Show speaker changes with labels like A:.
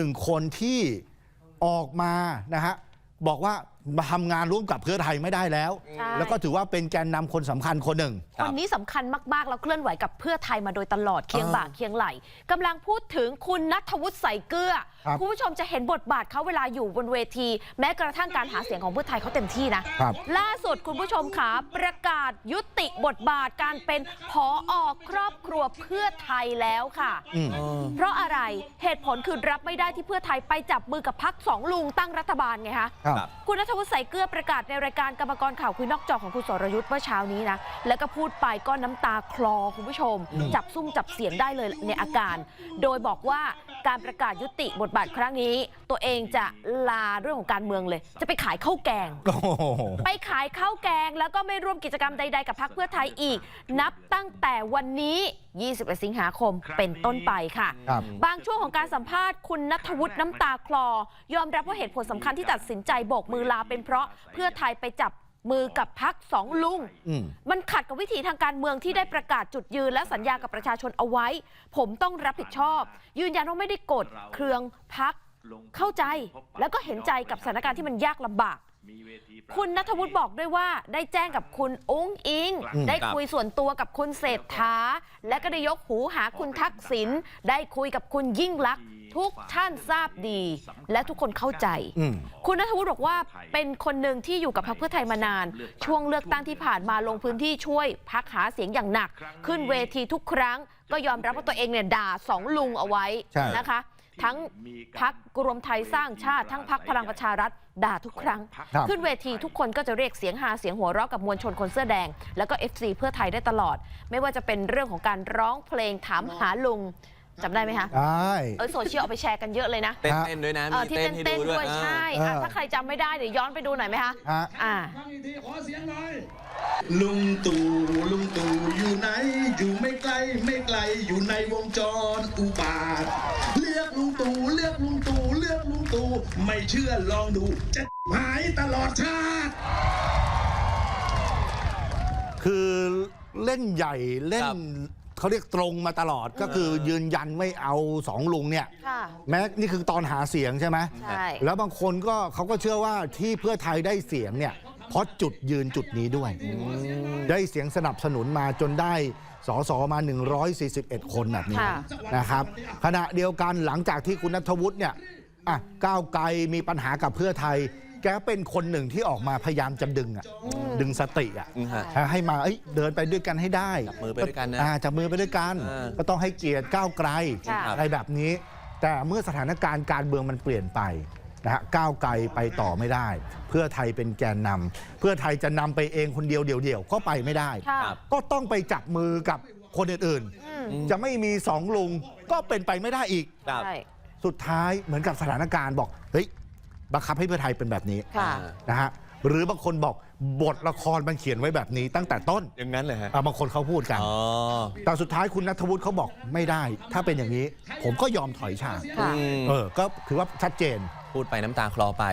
A: หนึ่งคนที่ออกมานะฮะบอกว่า มาทำงานร่วมกับเพื่อไทยไม่ได้แล้ว
B: ใช่
A: แล้วก็ถือว่าเป็นแกนนำคนสำคัญคนหนึ่ง
C: ครับ
B: คนนี้สำคัญมาก ๆ แล้วเคลื่อนไหวกับเพื่อไทยมาโดยตลอดเคียง
A: อ่า
B: บ่าเคียงไหลกำลังพูดถึงคุณนัทวุฒิใส่เกลือ
A: ครับ
B: คุณผู้ชมจะเห็นบทบาทเขาเวลาอยู่บนเวที แม้กระทั่งการหาเสียงของเพื่อไทยเขาเต็มที่นะ
A: ครับ
B: ล่าสุดคุณผู้ชมขาประกาศยุติบทบาทการเป็นผออครอบครัวเพื่อไทยแล้วค่ะ
A: อืม
B: เพราะอะไรเหตุผลคือรับไม่ได้ที่เพื่อไทยไปจับมือกับพักสองลุงตั้งรัฐบาลไงคะ
A: ครับ
C: ครับ
B: คุณนัทวุฒิใส่เกลือประกาศในรายการกรรมกรข่าวคุยนอกจอของคุณสรยุทธ์เมื่อเช้านี้นะ แล้วก็พูดไปก็น้ำตาคลอคุณผู้ชม จับซุ่มจับเสียงได้เลยในอาการ โดยบอกว่าการประกาศยุติบทบาทครั้งนี้ ตัวเองจะลาเรื่องของการเมืองเลย จะไปขายข้าวแกง
A: โอ้โห
B: ไปขายข้าวแกงแล้วก็ไม่ร่วมกิจกรรมใด ๆ กับพรรคเพื่อไทยอีก นับตั้งแต่วันนี้ 21 สิงหาคมเป็นต้นไปค่ะ
A: ครับ
B: บางช่วงของการสัมภาษณ์คุณนัทวุฒิน้ำตาคลอ ยอมรับว่าเหตุผลสำคัญที่ตัดสินใจโบกมือลาเป็นเพราะเพื่อไทยไปจับมือกับพักสองลุง
A: อืม
B: มันขัดกับวิถีทางการเมืองที่ได้ประกาศจุดยืนและสัญญากับประชาชนเอาไว้ ผมต้องรับผิดชอบ ยืนยันว่าไม่ได้โกรธเคืองพักเข้าใจ แล้วก็เห็นใจกับสถานการณ์ที่มันยากลำบากคุณนัทวุฒิบอกด้วยว่าได้แจ้งกับคุณอุ้งอิง
A: อืม
B: ได้คุยส่วนตัวกับคุณเศรษฐา และก็ได้ยกหูหาคุณทักษิณได้คุยกับคุณยิ่งลักษณ์ทุกท่านทราบดี และทุกคนเข้าใจ
A: อืม
B: คุณนัทวุฒิบอกว่าเป็นคนหนึ่งที่อยู่กับพรรคเพื่อไทยมานาน ช่วงเลือกตั้งที่ผ่านมาลงพื้นที่ช่วยพักหาเสียงอย่างหนัก ขึ้นเวทีทุกครั้ง ก็ยอมรับว่าตัวเองเนี่ยด่าสองลุงเอาไว้
A: ใช่
B: นะคะ ทั้งพักรวมไทยสร้างชาติ ทั้งพักพลังประชารัฐด่าทุกครั้ง
A: ครับ
B: ขึ้นเวทีทุกคนก็จะเรียกเสียงหาเสียงหัวเราะกับมวลชนคนเสื้อแดง แล้วก็ FC เพื่อไทยได้ตลอด ไม่ว่าจะเป็นเรื่องของการร้องเพลงถามหาลุงจำได้ไหมคะ
A: ได้
B: เออโซเชียลเอาไปแชร์กันเยอะเลยนะ
C: เต้นเต้นด้วยนะ
B: เออ
C: มี
B: ที่
C: เต้น
B: เต้น
C: ให้
B: เต้น
C: ดูด้
B: ด้
C: ว
B: วยย
C: อ่า
B: ใช่อะถ้าใครจำไม่ได้เดี๋ยวย้อนไปดูหน่อยไหมคะ
A: ฮะ
B: อ่า
D: ฟังอีกทีขอเสียงหน่อยลุงตู่ลุงตู่อยู่ไหน อยู่ไม่ไกลไม่ไกลอยู่ในวงจรอุบาท ลือกลุงตู่ไม่เชื่อลองดู จะหายตลอดชาติ
A: คือเล่นใหญ่เล่น
C: ครับ
A: เขาเรียกตรงมาตลอดก็คือยืนยันไม่เอาสองลุงเนี่ย
B: ค่ะ
A: แม้นี่คือตอนหาเสียงใช่ไหม
B: ใช่
A: แล้วบางคนก็เขาก็เชื่อว่าที่เพื่อไทยได้เสียงเนี่ยเพราะจุดยืนจุดนี้ด้วย ได้เสียงสนับสนุนมาจนได้สสมา 141 คนแบบนี้
B: ค่ะ
A: นะครับขณะเดียวกันหลังจากที่คุณนัทวุฒิเนี่ย อะก้าวไกลมีปัญหากับเพื่อไทย แกเป็นคนหนึ่งที่ออกมาพยายามจะดึงอะดึงสติอะ
C: อืมฮะ
A: ให้มาเอ้ยเดินไปด้วยกันให้ได้
C: จับมือไปด้วยกันนะ
A: อ่าจับมือไปด้วยกัน
C: อ่า
A: ก็ต้องให้เกียรติก้าวไกล
B: ค่ะ
A: อะไรแบบนี้ แต่เมื่อสถานการณ์การเมืองมันเปลี่ยนไปนะฮะก้าวไกลไปต่อไม่ได้ เพื่อไทยเป็นแกนนำเพื่อไทยจะนำไปเองคนเดียวเดี่ยวๆก็ไปไม่ได้
B: ค่ะ
C: ครับ
A: ก็ต้องไปจับมือกับคนอื่น
B: อืม
A: ๆ จะไม่มีสองลุงก็เป็นไปไม่ได้อีก
C: ครับ
B: ใช่
A: สุดท้ายเหมือนกับสถานการณ์บอกเฮ้ยบังคับให้เพื่อไทยเป็นแบบนี้
B: ค่ะ
A: นะฮะหรือบางคนบอกบทละครมันเขียนไว้แบบนี้ตั้งแต่ต้น
C: อย่างนั้นเลยฮะ
A: อะบางคนเขาพูดกัน
C: อ๋อ
A: แต่สุดท้ายคุณนัทวุฒิเขาบอกไม่ได้ ถ้าเป็นอย่างนี้ ผมก็ยอมถอยฉาก
B: ค่ะ
C: อืม
A: เออก็ถือว่าชัดเจน
C: พูดไปน้ำตาคลอไป